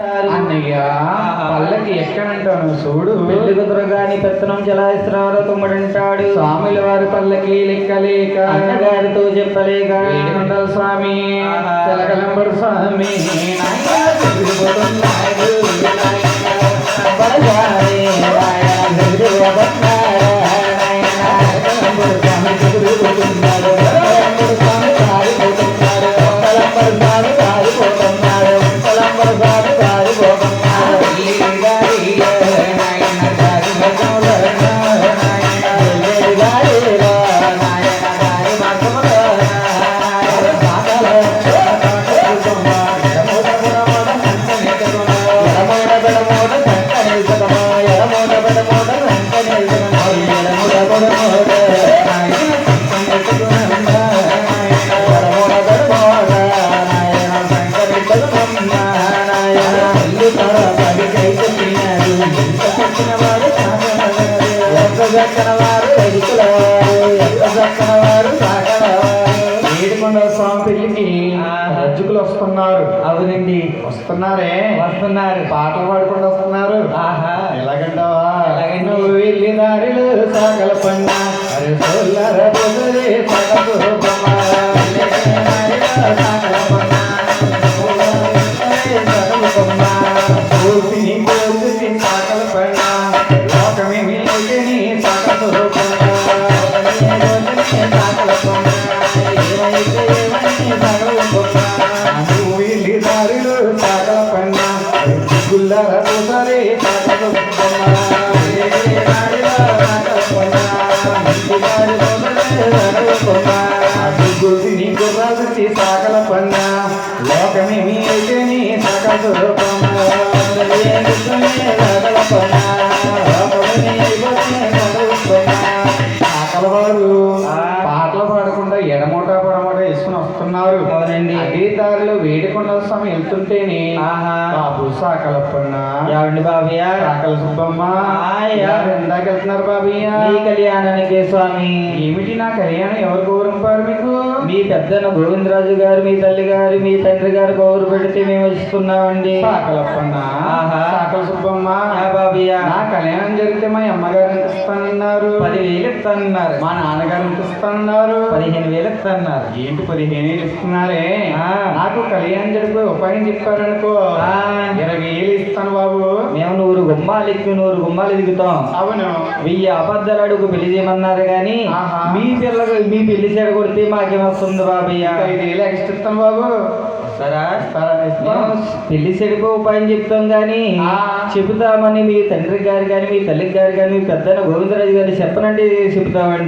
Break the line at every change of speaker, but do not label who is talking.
అన్నయ్య పల్లకి ఎక్కడంటాను చూడు.
పెళ్ళి కుదరగాని పెత్తనం చలాయిస్తున్నారు తుమ్మడంటాడు.
స్వాముల వారి పల్లకి లెక్కలేక
అన్నగారితో చెప్పలేక
ఏడుకొండల స్వామి. తెలకలంబడు స్వామి. స్వామి తెలకలంబడు చక్కన వారు ఎదుకులవారు, ఎంత చక్కన వారు. ఏడుకొండల స్వామి పెళ్ళికి
ఆహా.
రజ్జుకులు వస్తున్నారు.
అవునండి.
వస్తున్నారే?
వస్తున్నారు.
పాటలు పాడుకుంటూ వస్తున్నారు.
ఆహా.
ఎలాగంటావా? నువ్వు వెళ్ళి దారిలో సాగల. ఊపిని కోసి సాగల పన్న, లోకమేమి లేని సాగల పన్న, ఏమైతే ఏమని సగల కొమ్మ. నువ్వు పాడకుండా ఎడమోట పొడమోట వేసుకుని వస్తున్నారు.
అవునండి.
అదే దారిలో వేడికొండ స్వామి వెళ్తుంటేనే
ఆహా.
బాబు సాకలప్పన్న
ఏమండి బాబయ్య
సాకల సుబ్బమ్మ. ఎందాక వెళ్తున్నారు బాబయ్య
మీ కళ్యాణానికి స్వామి.
ఏమిటి నా కళ్యాణం? ఎవరు గౌరవింపారు మీకు?
మీ పెద్దన గోవిందరాజు గారు మీ తల్లి గారు మీ తండ్రి గారు గౌరు పెడితే మేము ఇస్తున్నామండి.
సాకలప్పన్న
ఆహా.
సాకల సుబ్బమ్మ.
ఆ బాబయ్య
నా కళ్యాణం జరిగితే మా అమ్మగారు ఎంత ఇస్తానన్నారు?
పదివేలు ఇస్తానన్నారు.
మా నాన్నగారు ఎంత ఇస్తానన్నారు?
పదిహేను వేలు ఇస్తానన్నారు
ఏంటి పదిహేను వేలు ఇస్తున్నారే?
ఆ.
నాకు కళ్యాణం జరిపి ఉపాయం చెప్పారనుకో. ఇరవై వేలు ఇస్తాను బాబు.
మేము నూరు గుమ్మాలు ఎక్కి నూరు గుమ్మాలు దిగుతాం
అవును.
వెయ్యి అబద్ధాలు అడుగు పెళ్ళి చేయమన్నారు కానీ
ఆహా.
మీ పిల్లలు మీ పెళ్ళి చెడ కొడితే మాకేమొస్తుంది బాబయ్య?
ఐదు వేలు ఎక్స్ట్రా ఇస్తాను బాబు.
సరా? పెళ్ళి చెడుకు ఉపాయం చెప్తాం కానీ. చెబుతామని మీ తండ్రి గారు కానీ మీ తల్లి గారు కానీ మీ పెద్దన గోవిందరాజు గారిని చెప్పనండి చెబుతామండి.